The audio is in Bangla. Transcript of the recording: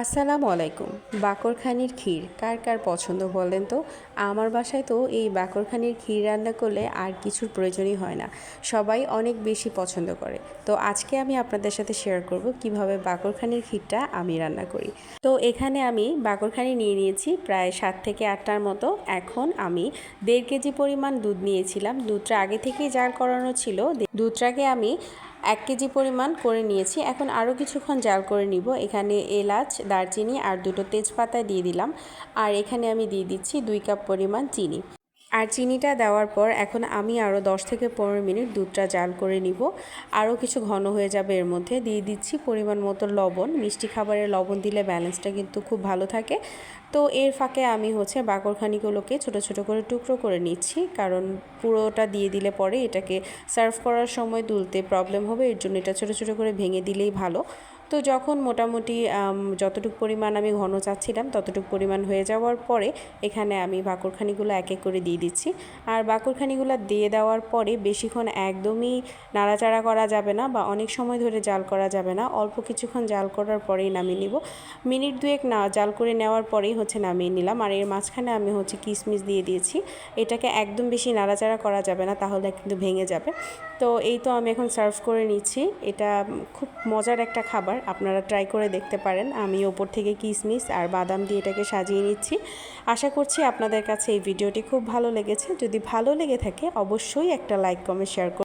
আসসালামু আলাইকুম। বাকরখানির ক্ষীর কার কার পছন্দ বলেন তো? আমার বাসায় তো এই বাকরখানির ক্ষীর রান্না করলে আর কিছুর প্রয়োজনই হয় না। সবাই অনেক বেশি পছন্দ করে। তো আজকে আমি আপনাদের সাথে শেয়ার করব কীভাবে বাকরখানির ক্ষীরটা আমি রান্না করি। তো এখানে আমি বাকরখানি নিয়ে নিয়েছি প্রায় সাত থেকে আটটার মতো। এখন আমি দেড় কেজি পরিমাণ দুধ নিয়েছিলাম। দুধটা আগে থেকেই জার করানো ছিল। দুধটাকে আমি এক কেজি পরিমাণ করে নিয়েছি। এখন আরও কিছুক্ষণ জাল করে নিব। এখানে এলাচ, দারচিনি আর দুটো তেজপাতা দিয়ে দিলাম। আর এখানে আমি দিয়ে দিচ্ছি দুই কাপ পরিমাণ চিনি। আর চিনিটা দেওয়ার পর এখন আমি আরও দশ থেকে পনেরো মিনিট দুধটা জাল করে নিব। আরও কিছু ঘন হয়ে যাবে এর মধ্যে। দিয়ে দিচ্ছি পরিমাণ মতো লবণ। মিষ্টি খাবারের লবণ দিলে ব্যালেন্সটা কিন্তু খুব ভালো থাকে। তো এর ফাঁকে আমি হচ্ছে বাকরখানিগুলোকে ছোট ছোট করে টুকরো করে নিচ্ছি। কারণ পুরোটা দিয়ে দিলে পরে এটাকে সার্ভ করার সময় তুলতে প্রবলেম হবে। এর জন্য এটা ছোট ছোট করে ভেঙে দিলেই ভালো। তো যখন মোটামুটি যতটুকু পরিমাণ আমি ঘন চাচ্ছিলাম, ততটুকু পরিমাণ হয়ে যাওয়ার পরে এখানে আমি বাকরখানিগুলো এক এক করে দিয়ে দিচ্ছি। আর বাকরখানিগুলো দিয়ে দেওয়ার পরে বেশিক্ষণ একদমই নাড়াচাড়া করা যাবে না বা অনেক সময় ধরে জাল করা যাবে না। অল্প কিছুক্ষণ জাল করার পরেই নামিয়ে নিব। মিনিট দুয়েক না, জাল করে নেওয়ার পরেই হচ্ছে নামিয়ে নিলাম। আর এর মাঝখানে আমি হচ্ছে কিশমিশ দিয়ে দিয়েছি। এটাকে একদম বেশি নাড়াচাড়া করা যাবে না, তাহলে কিন্তু ভেঙে যাবে। তো এই তো আমি এখন সার্ভ করে নিচ্ছি। এটা খুব মজার একটা খাবার। আপনারা ট্রাই করে দেখতে পারেন। আমি ওপর থেকে কিশমিশ আর বাদাম দিয়ে এটাকে সাজিয়ে নিচ্ছি। আশা করছি আপনাদের কাছে এই ভিডিওটি খুব ভালো লেগেছে। যদি ভালো লেগে থাকে, অবশ্যই একটা লাইক কমেন্ট শেয়ার